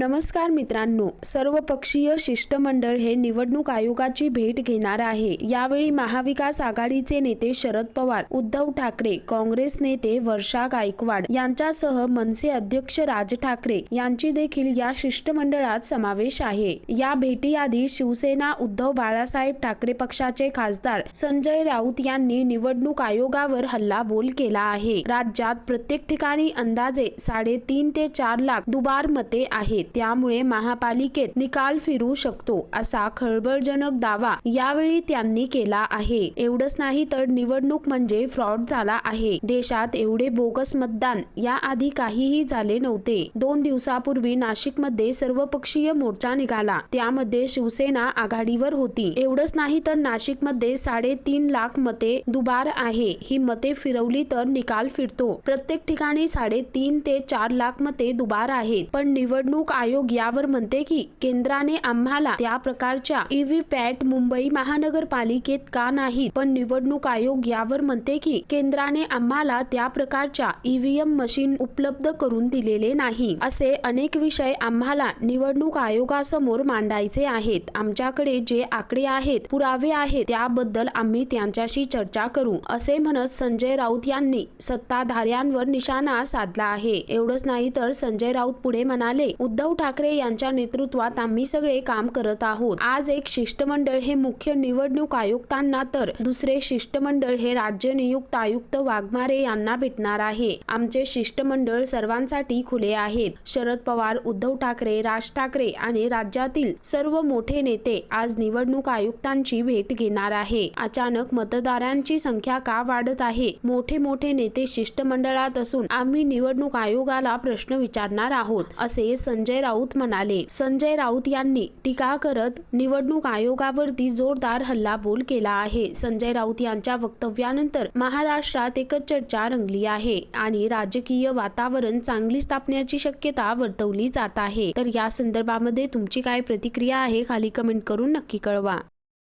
नमस्कार मित्रांनो सर्वपक्षीय शिष्टमंडळ हे निवडणूक आयोगाची भेट घेणार आहे. यावेळी महाविकास आघाडीचे नेते शरद पवार उद्धव ठाकरे काँग्रेस नेते वर्षा गायकवाड यांच्यासह मनसे अध्यक्ष राज ठाकरे यांची देखील या शिष्टमंडळात समावेश आहे. या भेटीआधी शिवसेना उद्धव बाळासाहेब ठाकरे पक्षाचे खासदार संजय राऊत यांनी निवडणूक आयोगावर हल्लाबोल केला आहे. राज्यात प्रत्येक ठिकाणी अंदाजे साडेतीन ते चार लाख दुबार मते आहेत. त्यामुळे महापालिकेत निकाल फिरू शकतो असा खळबळजनक दावा यावेळी त्यांनी केला आहे. एवढंच नाही तर निवडणूक म्हणजे फ्रॉड झाला आहे. देशात एवढे बोगस मतदान याआधी काहीही झाले नव्हते. दोन दिवसापूर्वी नाशिकमध्ये सर्वपक्षीय मोर्चा निघाला. त्यामध्ये शिवसेना आघाडीवर होती. एवढंच नाही तर नाशिकमध्ये साडेतीन लाख मते दुबार आहे. ही मते फिरवली तर निकाल फिरतो. प्रत्येक ठिकाणी साडेतीन ते चार लाख मते दुबार आहेत. पण निवडणूक आयोग यावर म्हणते की केंद्राने आम्हाला त्या प्रकारच्या ईव्हीपॅट मुंबई महानगरपालिकेत का नाहीत? पण निवडणूक आयोग यावर म्हणते की केंद्राने आम्हाला त्या प्रकारच्या ईव्हीएम मशीन उपलब्ध करून दिलेले नाही. असे अनेक विषय आम्हाला निवडणूक आयोगासमोर मांडायचे आहेत. आमच्याकडे जे आकडे आहेत पुरावे आहेत त्याबद्दल आम्ही त्यांच्याशी चर्चा करू असे म्हणत संजय राऊत यांनी सत्ताधाऱ्यांवर निशाणा साधला आहे. एवढंच नाही तर संजय राऊत पुढे म्हणाले उद्धव उद्धव ठाकरे यांच्या नेतृत्वात आम्ही सगळे काम करत आहोत. आज एक शिष्टमंडळ हे मुख्य निवडणूक आयुक्तांना तर दुसरे शिष्टमंडळ हे राज्य नियुक्त आयुक्त वाघमारे यांना भेटणार आहे. आमचे शिष्टमंडळ सर्वांसाठी खुले आहेत. शरद पवार उद्धव ठाकरे राज ठाकरे आणि राज्यातील सर्व मोठे नेते आज निवडणूक आयुक्तांची भेट घेणार आहे. अचानक मतदारांची संख्या का वाढत आहे? मोठे मोठे नेते शिष्टमंडळात असून आम्ही निवडणूक आयोगाला प्रश्न विचारणार आहोत असे संजय राऊत म्हणाले संजय राऊत यांनी टीका करत निवडणूक आयोगावरती जोरदार हल्लाबोल केला आहे. संजय राऊत यांच्या वक्तव्यानंतर महाराष्ट्रात एकच चर्चा रंगली आहे आणि राजकीय वातावरण चांगली स्थापण्याची शक्यता वर्तवली जात आहे. तर या संदर्भामध्ये तुमची काय प्रतिक्रिया आहे खाली कमेंट करून नक्की कळवा.